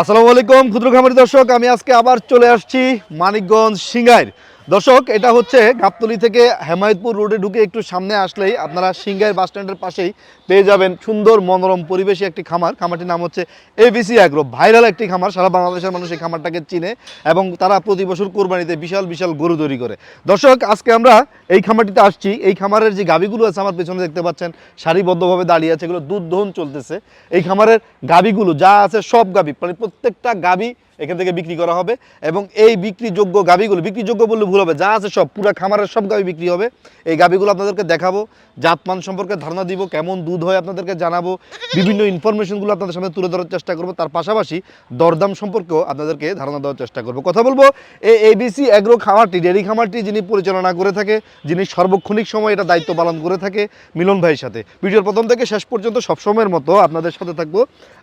আসসালামু আলাইকুম ক্ষুদ্র খামারি দর্শক আমি আজকে আবার চলে আসছি মানিকগঞ্জ সিঙ্গাইর। দর্শক, এটা হচ্ছে গাবতলি থেকে হেমায়তপুর রোডে ঢুকে একটু সামনে আসলেই আপনারা সিঙ্গাইর বাস স্ট্যান্ডের পাশেই পেয়ে যাবেন সুন্দর মনোরম পরিবেশে একটি খামার। খামারটির নাম হচ্ছে এবিসি অ্যাগ্রো ভাইরাল একটি খামার, সারা বাংলাদেশের মানুষ এই খামারটাকে চিনে এবং তারা প্রতি বছর কোরবানিতে বিশাল বিশাল গরু তৈরি করে। দর্শক, আজকে আমরা এই খামারটিতে আসছি। এই খামারের যে গাবিগুলো আছে, আমার পেছনে দেখতে পাচ্ছেন, সারিবদ্ধভাবে দাঁড়িয়ে আছে, এগুলো দুধ দহন চলতেছে। এই খামারের গাবিগুলো যা আছে সব গাবি মানে প্রত্যেকটা গাবি এখান থেকে বিক্রি করা হবে এবং এই বিক্রিযোগ্য গাবিগুলো বিক্রিযোগ্য বললে ভুল হবে, যা আছে সব, পুরো খামারের সব গাবি বিক্রি হবে। এই গাবিগুলো আপনাদেরকে দেখাবো, জাতমান সম্পর্কে ধারণা দিব, কেমন দুধ হয় আপনাদেরকে জানাব, বিভিন্ন ইনফরমেশনগুলো আপনাদের সামনে তুলে ধরার চেষ্টা করব, তার পাশাপাশি দরদাম সম্পর্কেও আপনাদেরকে ধারণা দেওয়ার চেষ্টা করব। কথা বলব এই এবিসি অ্যাগ্রো খামারটি, ডেয়ারি খামারটি যিনি পরিচালনা করে থাকে, যিনি সর্বক্ষণিক সময় এটা দায়িত্ব পালন করে থাকে মিলন ভাইয়ের সাথে। ভিডিওর প্রথম থেকে শেষ পর্যন্ত সবসময়ের মতো আপনাদের সাথে থাকব।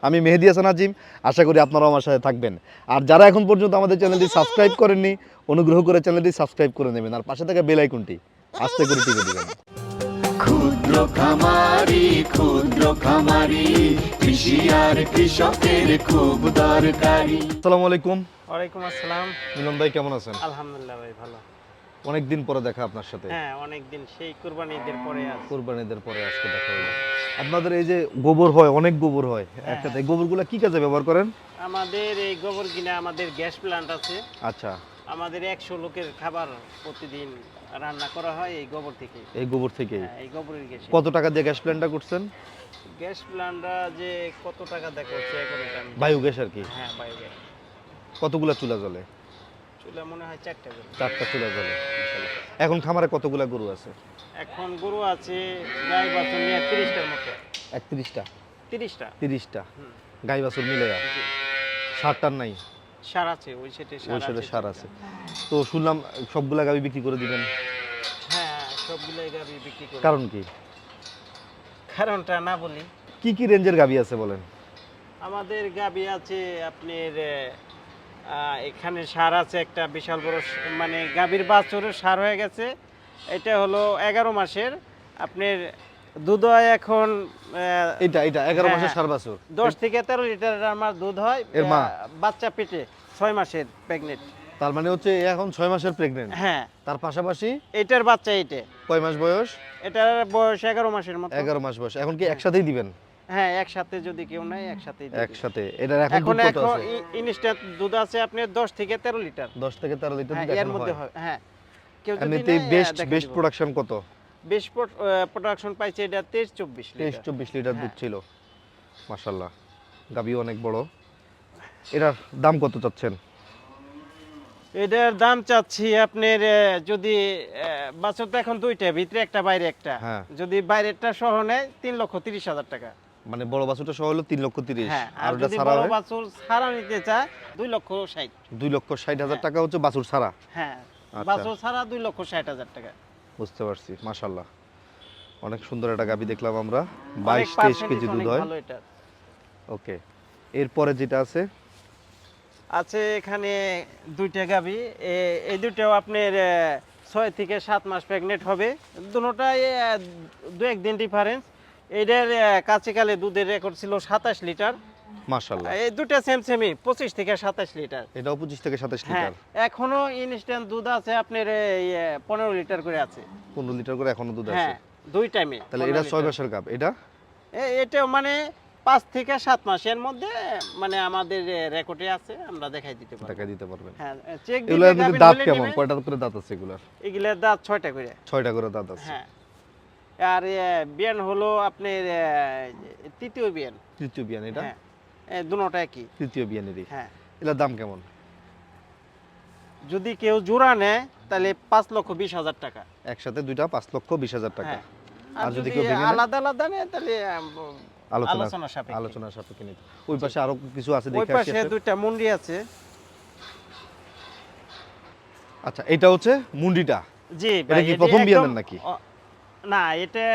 আমি মেহেদি হাসান আজিম, আশা করি আপনারাও আমার সাথে থাকবেন। আর যারা এখন পর্যন্ত আমাদের চ্যানেলটি সাবস্ক্রাইব করেননি অনুগ্রহ করে চ্যানেলটি সাবস্ক্রাইব করে নেবেন। আর পাশে থাকা বেল আইকনটি আস্তে করে টিপে দিবেন। ক্ষুদ্র খামারি ক্ষুদ্র খামারি কৃষি আর কৃষকের খুব দরকারি। আসসালামু আলাইকুম। ওয়ালাইকুম আসসালাম। মিলন ভাই কেমন আছেন? আলহামদুলিল্লাহ ভাই ভালো। অনেক দিন পরে দেখা আপনার সাথে। হ্যাঁ অনেকদিন সেই কুরবানি ঈদের পরে পরে আজকে দেখা হলো। আপনাদের এই যে গোবর হয় অনেক গোবর হয়। একসাথে। এই গোবরগুলো কি কাজে ব্যবহার করেন? আমাদের এই গোবর কিনা আমাদের গ্যাস প্ল্যান্ট আছে। আচ্ছা। আমাদের একশো লোকের খাবার প্রতিদিন রান্না করা হয় এই গোবর থেকে। এই গোবর থেকে? হ্যাঁ, এই গোবরের গ্যাস। কত টাকা দিয়ে গ্যাস প্ল্যানটা করছেন? গ্যাস প্ল্যান্টটা যে কত টাকা এখন এটা বায়ু গ্যাস আর কি? হ্যাঁ বায়ু গ্যাস কতগুলা চুলা জ্বলে? চুলা মনে হয় চারটা করে চারটা চুলা জ্বলে। এখন খামারে কতগুলা গরু আছে? এখন গরু আছে গাই বাছুর নিয়ে তিরিশটার মতো। একত্রিশটা? তিরিশটা। তিরিশটা। গাই বাছুর মিলে সারটার নাই। সার আছে ওই সেটে ওই সাথে সার আছে। তো শুনলাম সবগুলা গাবি বিক্রি করে দিবেন। হ্যাঁ সবগুলোই গাবি বিক্রি করি। কারণ কি? কারণটা না বলি। কি কি রেঞ্জের গাবি আছে বলেন? আমাদের গাবি আছে আপনার এখানে সার আছে একটা বিশাল বড় মানে গাবির বাছুরের সার হয়ে গেছে। এটা হলো এগারো মাসের। আপনার দুধ হয় এখন এটা এটা এগারো হ্যাঁ, মাসের হ্যাঁ। সার বাছুর দশ থেকে তেরো লিটার আমার দুধ হয় এর মা? বাচ্চা পেটে ছয় মাসের প্রেগনেন্ট তার মানে হচ্ছে এখন ছয় মাসের প্রেগনেন্ট হ্যাঁ। তার পাশাপাশি? এটার বাচ্চা এইটে। কয় মাস বয়স? এটার বয়স এগারো মাসের মতো। এগারো মাস বয়স। এখন কি একসাথেই দিবেন? হ্যাঁ একসাথে যদি কেউ নেয় একসাথে একসাথে। এটার এখন এখন ইনস্ট্যান্ট দুধ আছে আপনার দশ থেকে তেরো লিটার। দশ থেকে তেরো লিটার হ্যাঁ এর মধ্যে হ্যাঁ। কেউ যদি বেস্ট বেস্ট প্রোডাকশন কত? বেস্ট প্রোডাকশন পাইছে এটা তেইশ চব্বিশ তেইশ চব্বিশ লিটার দুধ হ্যাঁ। ছিল। মাসাল্লাহ গাবিও অনেক বড়। এটার দাম কত চাচ্ছেন? এটার দাম চাচ্ছি আপনার যদি বাছুর তো এখন দুইটা ভিতরে একটা বাইরে একটা। হ্যাঁ। যদি বাইরেরটা সহ নেয় তিন লক্ষ তিরিশ হাজার টাকা। মানে বড় বাছুরটা সহ হলো তিন লক্ষ তিরিশ। হ্যাঁ আর যদি বড় বাছুর ছাড়া নিতে চায় দুই লক্ষ ষাট। দুই লক্ষ ষাট হাজার। টাকা হচ্ছে বাছুর ছাড়া? হ্যাঁ। আচ্ছা। বাছুর ছাড়া দুই লক্ষ ষাট হাজার টাকা। বুঝতে পারছি মাশাল্লাহ অনেক সুন্দর একটা গাবি দেখলাম আমরা বাইশ তেইশ কেজি দুধ হয়। ওকে এরপরে যেটা আছে? আছে এখানে দুইটা গাবি এই দুইটাও আপনার ছয় থেকে সাত মাস প্রেগনেন্ট হবে। দুটাই দু একদিন ডিফারেন্স এটার কাছে কালে দুধের রেকর্ড ছিল সাতাশ লিটার। মাশাল্লাহ এই দুটা সেম সেমই পঁচিশ থেকে সাতাশ লিটার। এটাও পঁচিশ থেকে সাতাশ হ্যাঁ লিটার। এখনও ইনস্ট্যান্ট দুধ আছে আপনার এই আহ, পনেরো লিটার করে আছে। পনেরো লিটার করে এখনও দুধ আছে? হ্যাঁ দুই টাইমে তাহলে এটা ছয় মাসের গাব এটা? এটাও মানে পাঁচ থেকে সাত মাসের মধ্যে মানে আমাদের রেকর্ডে আছে আমরা দেখাই দিতে পারি টাকা দিতে পারবেন। হ্যাঁ চেক এগুলো কিন্তু দাঁত কেমন? কয়টা করে দাঁত আছে এগুলার? এগুলোর দাঁত ছয়টা করে। ছয়টা করে দাঁত আছে। হ্যাঁ। আর বিয়ান হলো আপনার তৃতীয় বিয়ান। তৃতীয় বিয়ান এটা? হ্যাঁ। দুটোটা একই। তৃতীয় বিয়ানেরই হ্যাঁ। এটার দাম কেমন? যদি কেউ জোড়া নেয় তাহলে পাঁচ লক্ষ বিশ হাজার টাকা। একসাথে দুইটা পাঁচ লক্ষ বিশ হাজার টাকা। হ্যাঁ। আর যদি কেউ আলাদা আলাদা নেয় তাহলে আলোচনা আলোচনা সাপেক্ষে। নিতে ওই পাশে আরও কিছু আছে ওই দেখে আসি পাশে দুইটা মুন্ডি আছে। আচ্ছা এটা হচ্ছে মুন্ডিটা? জি এটা কি প্রথম বিয়ানের নাকি? না এটা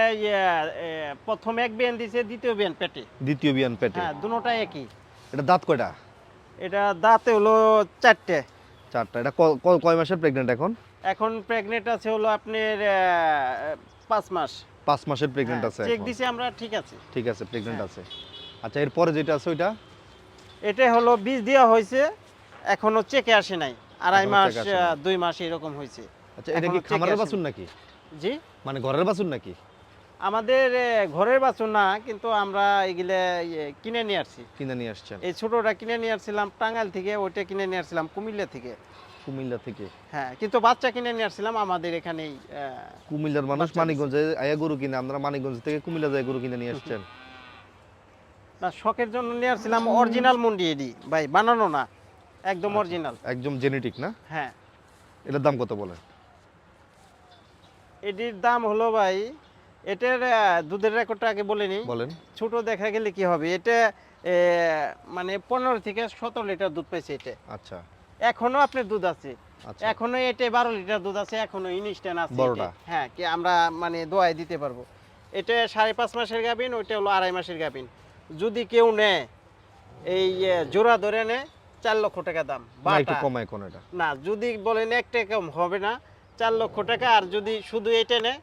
প্রথম এক বিয়ান দিছে দ্বিতীয় বিয়ান পেটে। দ্বিতীয় বিয়ান পেটে। হ্যাঁ দুটোটা একই। এটা দাঁত কয়টা? এটা দাঁতে হলো চারটে। চারটা। এটা কয় মাসের প্রেগনেন্ট এখন? এখন প্রেগনেন্ট আছে হলো আপনার পাঁচ মাস। পাঁচ মাসের প্রেগনেন্ট আছে চেক। দিছি আমরা ঠিক আছে। ঠিক আছে প্রেগনেন্ট হ্যাঁ। আছে। আচ্ছা এরপরে যেটা আছে ওইটা? এটা হলো বীজ দেওয়া হয়েছে এখনও চেকে আসে নাই। আড়াই মাস দুই মাস এরকম হয়েছে। আচ্ছা এটা কি খামারের বাছুর নাকি? জি? মানে ঘরের বাছুর নাকি? আমাদের ঘরের বাছুর না কিন্তু আমরা এগুলা কিনে নিয়ে আসছি। কিনে নিয়ে আসছেন? এই ছোটটা কিনে নিয়ে আসছিলাম টাঙ্গাইল থেকে ওইটা কিনে নিয়ে আসছিলাম কুমিল্লা থেকে। কুমিল্লা থেকে? হ্যাঁ কিন্তু বাচ্চা কিনে নিয়ে আসছিলাম আমাদের এখানেই আহ, কুমিল্লার মানুষ মানিকগঞ্জে আয়া গরু কিনে আমরা মানিকগঞ্জ থেকে কুমিল্লা যায় গরু কিনে নিয়ে আসছেন? না শখের জন্য নিয়ে আসছিলাম অরিজিনাল মুন্ডি এডি। ভাই বানানো না একদম অরিজিনাল একদম জেনেটিক না? হ্যাঁ। এটার দাম কত বলেন? এটির দাম হলো ভাই এটার দুধের রেকর্ডটা আগে বলে নিই। বলেন। ছোট দেখা গেলে কি হবে এটা মানে পনেরো থেকে সতেরো লিটার দুধ পাইছে এটা। আচ্ছা। এখনও আপনার দুধ আছে। আচ্ছা। এখনও এটা বারো লিটার দুধ আছে এখনও ইনস্ট্যান্ট আছে? হ্যাঁ কি আমরা মানে দোয়াই দিতে পারব। এটা সাড়ে পাঁচ মাসের গাভিন ওইটা হলো আড়াই মাসের গাভিন। যদি কেউ নেয় এই জোড়া ধরে নেয় চার লক্ষ টাকা দাম না একটু কমায় কোন এটা। না যদি বলেন এক টাকা কম হবে না চার লক্ষ টাকা আর যদি শুধু এটা নেয়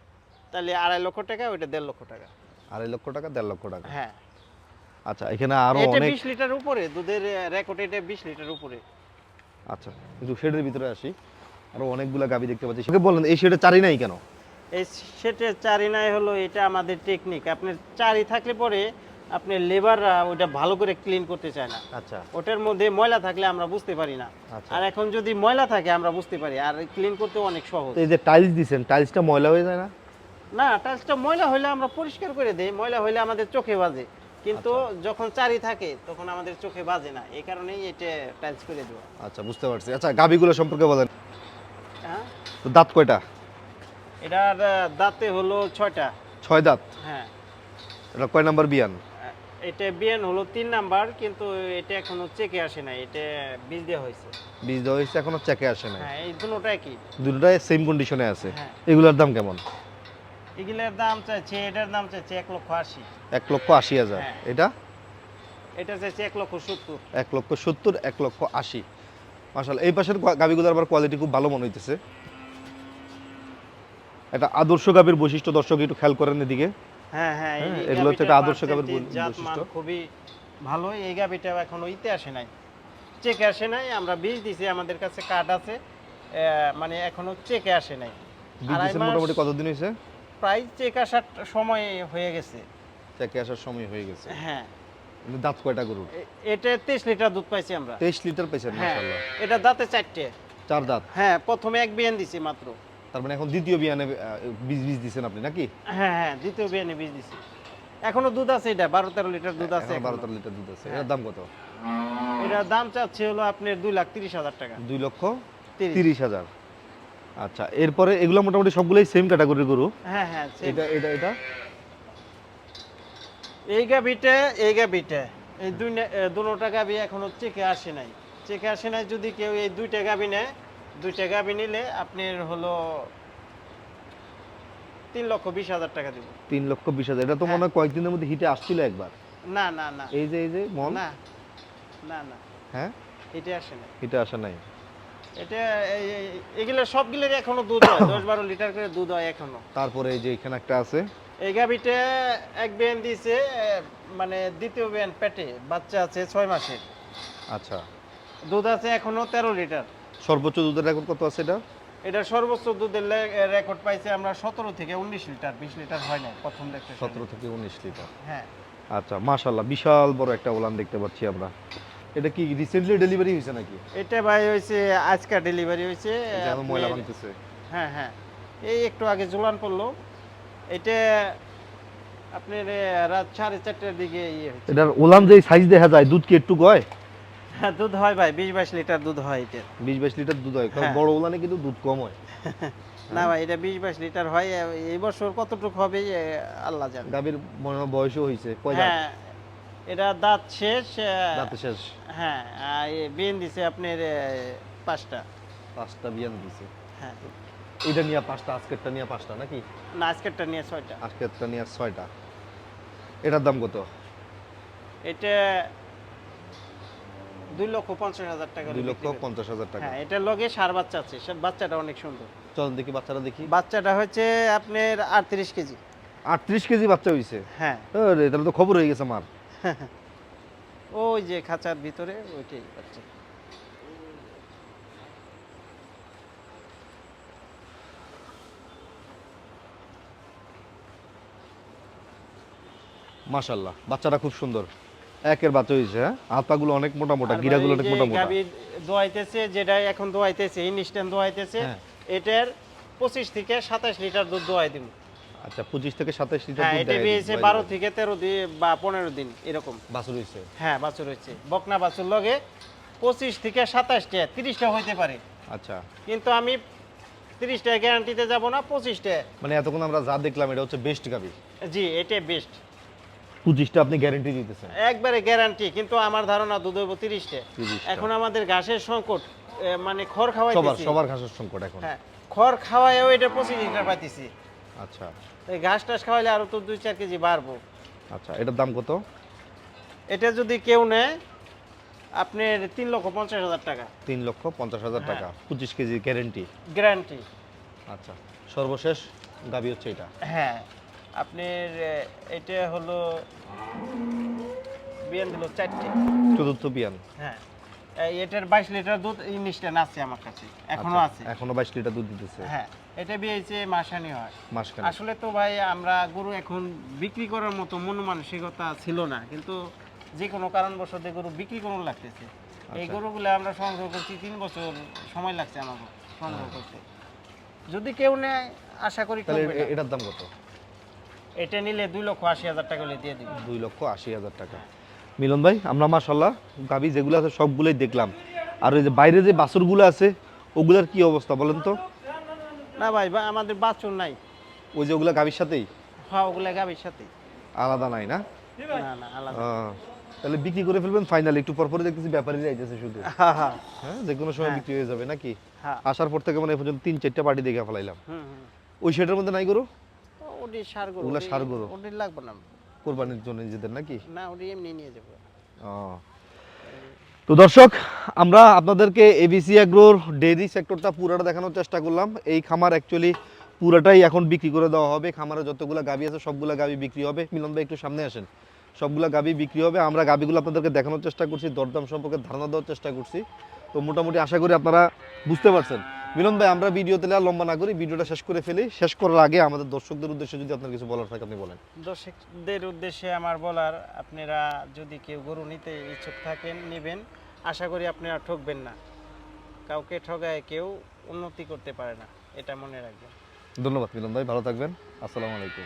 তাহলে আড়াই লক্ষ টাকা ওইটা দেড় লক্ষ টাকা। আড়াই লক্ষ টাকা দেড় লক্ষ টাকা? হ্যাঁ। আচ্ছা এখানে আরও অনেক বিশ লিটার উপরে দুধের রেকর্ড এটা বিশ লিটার উপরে। আচ্ছা একটু শেডের ভিতরে আসি। আরও অনেকগুলা গাবি দেখতে পাচ্ছি। সেটা বলেন এই শেডে চারি নাই কেন? এই সেটের চারি নাই হলো এটা আমাদের টেকনিক আপনার চারি থাকলে পরে আপনার লেবাররা ওটা ভালো করে ক্লিন করতে চায় না। আচ্ছা। ওটার মধ্যে ময়লা থাকলে আমরা বুঝতে পারি না। আচ্ছা। আর এখন যদি ময়লা থাকে আমরা বুঝতে পারি। আর ক্লিন করতে অনেক সহজ। এই যে টাইলস দিছেন টাইলসটা ময়লা হয়ে যায় না? না টাইলসটা ময়লা হলে আমরা পরিষ্কার করে দেই। ময়লা হলে আমাদের চোখে বাজে। কিন্তু আচ্ছা। যখন চারি থাকে তখন আমাদের চোখে বাজে না। এই কারণেই এটা টাইলস করে দেওয়া। আচ্ছা বুঝতে পারছি। আচ্ছা গাবিগুলো সম্পর্কে বলেন। হ্যাঁ? তো দাঁত কয়টা? এটার দাঁতে হলো ছয়টা। ছয় দাঁত? হ্যাঁ। এটা কয় নাম্বার বিয়ান? এটা বিএন হলো তিন নাম্বার কিন্তু এটা এখনও চেকে আসে না এটা বীজ দেওয়া হয়েছে। বীজ দেওয়া হয়েছে এখনও চেকে আসে হ্যাঁ এই দুটোটা কি দুটোটাই সেম কন্ডিশনে আছে। হ্যাঁ। এগুলোর দাম কেমন? এগুলোর দাম চাইছে এটার দাম চাইছে এক লক্ষ আশি। এক লক্ষ আশি হাজার। হ্যাঁ। এটা? এটা চাইছে এক লক্ষ সত্তর। এক লক্ষ সত্তর এক লক্ষ আশি। মাসাল এই পাশের গাবিগুলোর আবার কোয়ালিটি খুব ভালো মনে হইতেছে। এটা আদর্শ গাবির বৈশিষ্ট্য দর্শক একটু খেয়াল করেন এদিকে। হ্যাঁ হ্যাঁ হ্যাঁ, এগুলো হচ্ছে একটা আদর্শ বৈশিষ্ট্য। খুবই ভালো এই এখনও ইতে আসে নাই। চেকে আসে নাই আমরা বীজ দিছি আমাদের কাছে কার্ড আছে। মানে এখনও চেকে আসে নাই। মোটামুটি কতদিন হয়েছে প্রায় চেক আসার সময় হয়ে গেছে। চেকে আসার সময় হয়ে গেছে। হ্যাঁ। দাঁত কয়টা গরুর? এটা তেইশ লিটার দুধ পাইছি আমরা। তেইশ লিটার পেয়েছেন হ্যাঁ এটা দাঁতে চারটে। চার দাঁত? হ্যাঁ প্রথমে এক বিয়ান দিছি মাত্র। তার মানে এখন দ্বিতীয় বিয়ানে বীজ বীজ দিছেন আপনি নাকি? হ্যাঁ হ্যাঁ দ্বিতীয় বিয়ানে বীজ দিছি। এখনও দুধ আছে এটা বারো তেরো লিটার দুধ আছে বারো। তেরো লিটার দুধ আছে। হ্যাঁ। এটার দাম কত? এটার দাম চাচ্ছে হলো আপনার দুই লাখ তিরিশ হাজার টাকা। দুই লক্ষ তিরিশ। হাজার। আচ্ছা এরপরে এগুলো মোটামুটি সবগুলোই সেম ক্যাটাগরির গরু? হ্যাঁ হ্যাঁ এটা এটা এটা? এই গাবিটা এই গাবিটা এই দুই দুটোটা গাবি এখনও চেকে আসে নাই। চেকে আসে নাই যদি কেউ এই দুইটা গাবি নেয় দুইটা গাবি নিলে আপনার হলো তিন লক্ষ বিশ হাজার টাকা দিব। তিন লক্ষ বিশ হাজার। এটা তো মনে হয় কয়েকদিনের মধ্যে হিটে আসছিল একবার। না না না। এই যে এই যে মন না না না। হ্যাঁ? এটা আসে না হিটে আসে নাই। এটা এগুলো সবগুলোর এখনও দুধ হয়। দশ বারো লিটার করে দুধ হয় এখনও। তারপরে এই যে এখানে একটা আছে। এই গাভিটা এক বিয়ান দিয়েছে মানে দ্বিতীয় বিয়ান পেটে। বাচ্চা আছে ছয় মাসের। আচ্ছা। দুধ আছে এখনও তেরো লিটার। সর্বোচ্চ দুধের রেকর্ড কত আছে এটা? এটা সর্বোচ্চ দুধের রেকর্ড পাইছে আমরা সতেরো থেকে উনিশ লিটার বিশ লিটার হয় না প্রথম দেখতে। সতেরো থেকে উনিশ লিটার। হ্যাঁ। আচ্ছা মাশাল্লাহ বিশাল বড় একটা ওলান দেখতে পাচ্ছি আমরা। এটা কি রিসেন্টলি ডেলিভারি হয়েছে নাকি? এটা ভাই হয়েছে আজকে ডেলিভারি হয়েছে ময়লা ভাঙতেছে হ্যাঁ হ্যাঁ। এই একটু আগে জোলান পড়ল। এটা আপনার রাত সাড়ে চারটার দিকে ইয়ে এটার ওলান যে সাইজ দেখা যায় দুধ কি একটু গয় হ্যাঁ দুধ হয় ভাই বিশ বাইশ লিটার দুধ হয় এটা বিশ বাইশ লিটার দুধ হয় কারণ হ্যাঁ। বড় ওলানে কিন্তু দুধ কম হয়। না ভাই এটা বিশ বাইশ লিটার হয় এই বছর কতটুকু হবে আল্লাহ জানে। গাভীর মনে হয় বয়সও হয়েছে কয় হ্যাঁ এটা দাঁত শেষ দাঁতে শেষ। হ্যাঁ বিন দিছে আপনার পাঁচটা। পাঁচটা বিয়ান দিছে। হ্যাঁ। এটা নিয়ে পাঁচটা আজকেরটা নিয়ে পাঁচটা নাকি? না আজকেরটা নিয়ে ছয়টা। আজকেরটা নিয়ে ছয়টা। এটার দাম কত? এটা দুই লক্ষ পঞ্চাশ হাজার টাকা দুই লক্ষ পঞ্চাশ হাজার টাকা। হ্যাঁ এটার লগে সার বাচ্চা আছে বাচ্চাটা অনেক সুন্দর। চলুন দেখি বাচ্চারা দেখি। বাচ্চাটা হচ্ছে আপনার আটত্রিশ কেজি। আটত্রিশ কেজি বাচ্চা হয়েছে হ্যাঁ। তাহলে তো খবর হয়ে গেছে আমার। ওই যে খাঁচার ভিতরে ওইটাই বাচ্চা। মাশাল্লাহ বাচ্চাটা খুব সুন্দর। একের বাচ্চা হয়েছে হ্যাঁ? হাত পাগুলো অনেক মোটা মোটা গিরাগুলো অনেক মোটা মোটা। দোয়াইতেছে যেটা এখন দোয়াইতেছে ইনস্ট্যান্ট দোয়াইতেছে হ্যাঁ। এটার পঁচিশ থেকে সাতাশ লিটার দুধ দোয়াই দিব। আচ্ছা পঁচিশ থেকে সাতাশ লিটার হ্যাঁ দুধ এটা দেয় পেয়েছে বারো থেকে তেরো দিন বা পনেরো দিন এরকম। বাছুর হয়েছে হ্যাঁ বাছুর হচ্ছে বকনা বাছুর লগে পঁচিশ থেকে সাতাশটা তিরিশটা হইতে পারে। আচ্ছা। কিন্তু আমি তিরিশটা গ্যারান্টিতে যাব না পঁচিশটা। মানে এতক্ষণ আমরা যা দেখলাম এটা হচ্ছে বেস্ট গাবি জি এটা বেস্ট পঁচিশটা আপনি গ্যারেন্টি দিতেছেন। একবারে গ্যারান্টি কিন্তু আমার ধারণা দুধ হইব তিরিশটা। এখন আমাদের ঘাসের সংকট মানে খড় খাওয়াই সবার সবার ঘাসের সংকট এখন। হ্যাঁ খড় খাওয়াইও এটা পঁচিশ লিটার পাইতেছি। আচ্ছা। এই ঘাস টাস খাওয়াইলে আরও তো দুই চার কেজি বাড়বো। আচ্ছা এটার দাম কত? এটা যদি কেউ নেয় আপনার তিন লক্ষ পঞ্চাশ হাজার টাকা। তিন লক্ষ পঞ্চাশ হাজার হ্যাঁ। টাকা পঁচিশ কেজি গ্যারেন্টি গ্যারান্টি আচ্ছা সর্বশেষ দাবি হচ্ছে এটা। হ্যাঁ। আপনার এটা হলো বিয়ান দিল চারটে। চতুর্থ বিয়ান। হ্যাঁ। এটার বাইশ লিটার দুধ ইনস্ট্যান্ট আছে আমার কাছে এখনও আচ্ছা, আছে। এখনও বাইশ লিটার দুধ দিতেছে। হ্যাঁ এটা বিয়েছে মাসানি হয়। আসলে তো ভাই আমরা গরু এখন বিক্রি করার মতো মন মানসিকতা ছিল না কিন্তু যে কোনো কারণবশত গরু বিক্রি করুন লাগতেছে। এই আচ্ছা। গরুগুলো আমরা সংগ্রহ করছি তিন বছর সময় লাগছে হ্যাঁ। সংগ্রহ করতে। যদি কেউ নেয় আশা করি। এটার দাম কত? এটা নিলে দুই লক্ষ আশি হাজার টাকা হলে দিয়ে দিবে। দুই লক্ষ আশি হাজার টাকা। মিলন ভাই আমরা মাশাল্লাহ গাবি যেগুলো আছে সবগুলোই দেখলাম। আর ওই যে বাইরে যে বাছুরগুলো আছে ওগুলার কি অবস্থা বলেন তো? না ভাই বা আমাদের বাছুর নাই। ওই যে ওগুলা গাবির সাথেই? হ্যাঁ ওগুলা গাবির সাথে আলাদা নাই না? না না আলাদা। তাহলে বিক্রি করে ফেলবেন ফাইনাল একটু পর পরে দেখতেছি ব্যাপারী যাইতেছে শুধু। হ্যাঁ হ্যাঁ। হ্যাঁ যে কোনো সময় হ্যাঁ। বিক্রি হয়ে যাবে নাকি? আসার পর থেকে মানে পর্যন্ত তিন চারটা পার্টি দেখে ফেলাইলাম। ওই সেটার মধ্যে নাই গরু? ওটি সার গরু ওগুলা ওটি- গরু। ওটি লাগবে না। কোরবানির জন্য নিজেদের নাকি? না ওটি এমনি নিয়ে যাব। ও। তো দর্শক আমরা আপনাদেরকে এবিসি অ্যাগ্রোর ডেইরি সেক্টরটা পুরাটা দেখানোর চেষ্টা করলাম। এই খামার অ্যাকচুয়ালি পুরাটাই এখন বিক্রি করে দেওয়া হবে। খামারে যতগুলো গাবি আছে সবগুলো গাবি বিক্রি হবে। মিলন ভাই একটু সামনে আসেন। সবগুলো গাবি বিক্রি হবে। আমরা গাবিগুলো আপনাদেরকে দেখানোর চেষ্টা করছি দরদাম সম্পর্কে ধারণা দেওয়ার চেষ্টা করছি। তো মোটামুটি আশা করি আপনারা বুঝতে পারছেন। মিলন ভাই আমরা ভিডিও তেলে আর লম্বা না করি ভিডিওটা শেষ করে ফেলি। শেষ করার আগে আমাদের দর্শকদের উদ্দেশ্যে যদি আপনার কিছু বলার থাকে আপনি বলেন। দর্শকদের উদ্দেশ্যে আমার বলার আপনারা যদি কেউ গরু নিতে ইচ্ছুক থাকেন নেবেন আশা করি আপনারা ঠকবেন না। কাউকে ঠগায় কেউ উন্নতি করতে পারে না এটা মনে রাখবেন। ধন্যবাদ মিলন ভাই ভালো থাকবেন। আসসালামু আলাইকুম।